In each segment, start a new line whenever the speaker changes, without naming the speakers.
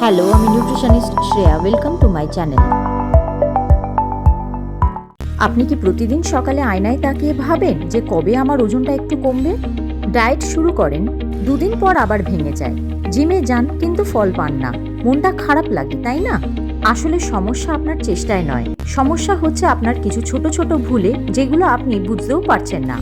Hello আমি nutritionist Shreya welcome to my channel আপনি কি প্রতিদিন সকালে আয়নায় তাকিয়ে ভাবেন যে কবে আমার ওজনটা একটু কমবে? ডায়েট শুরু করেন, দুদিন পর আবার ভেঙে যায়। জিমে যান, কিন্তু ফল পান না। মনটা খারাপ লাগে, তাই না? আসলে সমস্যা আপনার চেষ্টায় নয়। সমস্যা হচ্ছে আপনার কিছু ছোট ছোট ভুলে যেগুলো আপনি বুঝতেও পারছেন না।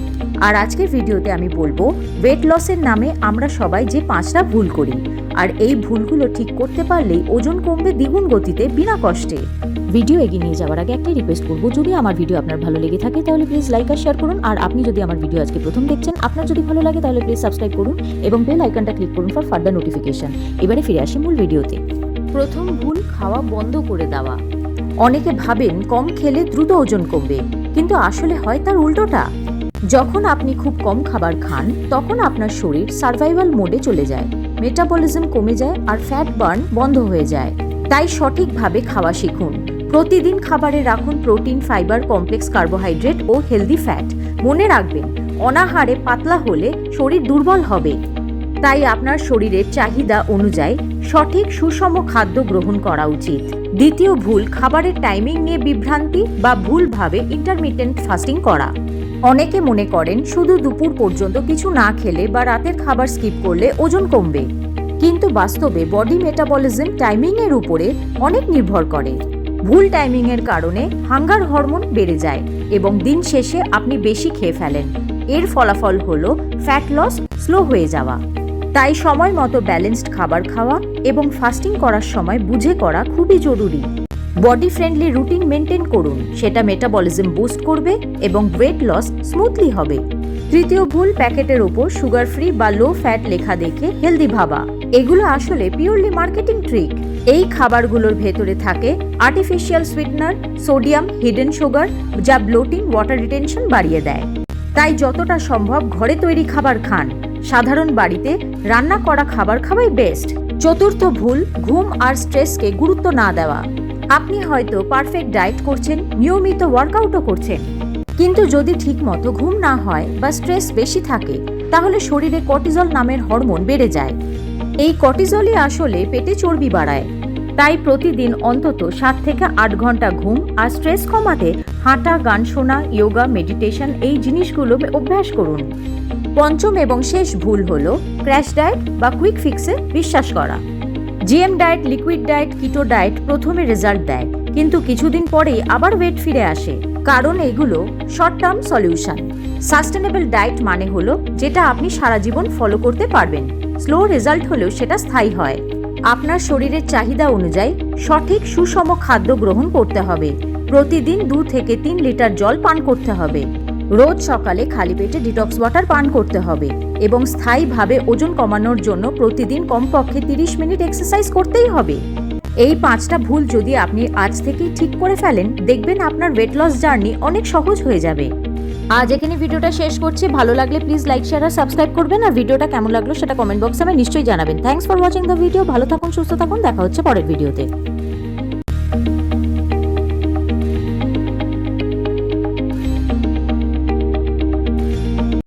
আর আজকের ভিডিওতে আমি বলব ওয়েট লসের নামে আমরা সবাই যে পাঁচটা ভুল করি, আর এই ভুলগুলো ঠিক করতে পারলেই ওজন কমবে দ্বিগুণ গতিতে বিনা কষ্টে। ভিডিও এগিয়ে নিয়ে যাওয়ার আগে একটাই রিকোয়েস্ট করব, যদি আমার ভিডিও আপনার ভালো লেগে থাকে তাহলে প্লিজ লাইক আর শেয়ার করুন। আর আপনি যদি আমার ভিডিও আজকে প্রথম দেখছেন, আপনার যদি ভালো লাগে তাহলে প্লিজ সাবস্ক্রাইব করুন এবং বেল আইকনটা ক্লিক করুন ফর ফার্দার নোটিফিকেশন এবারে ফিরে আসি মূল ভিডিওতে। প্রথম ভুল খাওয়া বন্ধ করে দেওয়া। অনেকে ভাবেন কম খেলে দ্রুত ওজন কমবে, কিন্তু আসলে হয় তার উল্টোটা। যখন আপনি খুব কম খাবার খান, তখন আপনার শরীর সার্ভাইভাল মোডে চলে যায়, মেটাবলিজম কমে যায় আর ফ্যাট বার্ন বন্ধ হয়ে যায়। তাই সঠিকভাবে খাওয়া শিখুন। প্রতিদিন খাবারে রাখুন প্রোটিন, ফাইবার, কমপ্লেক্স, কার্বোহাইড্রেট ও হেলদি ফ্যাট। মনে রাখবেন, অনাহারে পাতলা হলে শরীর দুর্বল হবে। তাই আপনার শরীরের চাহিদা অনুযায়ী সঠিক সুষম খাদ্য গ্রহণ করা উচিত। দ্বিতীয় ভুল, খাবারের টাইমিং নিয়ে বিভ্রান্তি বা ভুলভাবে ইন্টারমিটেন্ট ফাস্টিং করা। অনেকে মনে করেন শুধু দুপুর পর্যন্ত কিছু না খেলে বা রাতের খাবার স্কিপ করলে ওজন কমবে। কিন্তু বাস্তবে বডি মেটাবলিজম টাইমিং এর উপরে অনেক নির্ভর করে। ভুল টাইমিং এর কারণে হাঙ্গার হরমোন বেড়ে যায় এবং দিন শেষে আপনি বেশি খেয়ে ফেলেন। এর ফলাফল হলো ফ্যাট লস স্লো হয়ে যাওয়া। তাই সময় মতো ব্যালেন্সড খাবার খাওয়া এবং ফাস্টিং করার সময় বুঝে করা খুবই জরুরি। বডি ফ্রেন্ডলি রুটিন মেনটেন করুন, সেটা মেটাবলিজম বুস্ট করবে এবং ওয়েট লস স্মুথলি হবে। তৃতীয় ভুল, প্যাকেটের ওপর সুগার ফ্রি বা লো ফ্যাট লেখা দেখে হেলদি ভাবা। এগুলো আসলে পিওরলি মার্কেটিং ট্রিক এই খাবারগুলোর ভেতরে থাকে artificial sweetener sodium hidden sugar যা ব্লোটিং ওয়াটার রিটেনশন বাড়িয়ে দেয়। তাই যতটা সম্ভব ঘরে তৈরি খাবার খান। সাধারণ বাড়িতে রান্না করা খাবার খাওয়াই বেস্ট চতুর্থ ভুল, ঘুম আর স্ট্রেসকে গুরুত্ব না দেওয়া। আপনি হয়তো পারফেক্ট ডায়েট করছেন, নিয়মিত ওয়ার্কআউটও করছেন। কিন্তু যদি ঠিকমতো ঘুম না হয় বা স্ট্রেস বেশি থাকে, তাহলে শরীরে কর্টিজল নামের হরমোন বেড়ে যায়। এই কর্টিজলই আসলে পেটে চর্বি বাড়ায়। তাই প্রতিদিন অন্তত সাত থেকে আট ঘণ্টা ঘুম আর স্ট্রেস কমাতে হাঁটা, গান শোনা ইয়োগা মেডিটেশন এই জিনিসগুলো অভ্যাস করুন। পঞ্চম এবং শেষ ভুল হলো ক্র্যাশ ডায়েট বা কুইক ফিক্সে বিশ্বাস করা। GM diet liquid diet keto diet প্রথমে রেজাল্ট দেয়, কিন্তু কিছুদিন পরেই আবার ওয়েট ফিরে আসে। কারণ এগুলো short term solution sustainable diet মানে হলো যেটা আপনি সারা জীবন ফলো করতে পারবেন। স্লো রেজাল্ট হলেও সেটা স্থায়ী হয়। আপনার শরীরের চাহিদা অনুযায়ী সঠিক সুষম খাদ্য গ্রহণ করতে হবে। প্রতিদিন দু থেকে তিন লিটার জল পান করতে হবে। রোজ সকালে খালি পেটে ডিটক্স ওয়াটার পান করতে হবে এবং স্থায়ীভাবে ওজন কমানোর জন্য প্রতিদিন কমপক্ষে তিরিশ মিনিট এক্সারসাইজ করতেই হবে। এই পাঁচটা ভুল যদি আপনি আজ থেকেই ঠিক করে ফেলেন, দেখবেন আপনার ওয়েট লস জার্নি অনেক সহজ হয়ে যাবে। আজ এখানে ভিডিওটা শেষ করছি। ভালো লাগলে প্লিজ লাইক শেয়ার আর সাবস্ক্রাইব করবেন। আর ভিডিওটা কেমন লাগল সেটা কমেন্ট বক্সে আমি নিশ্চয়ই জানাবেন। Thanks for watching the video ভালো থাকুন, সুস্থ থাকুন। দেখা হচ্ছে পরের ভিডিওতে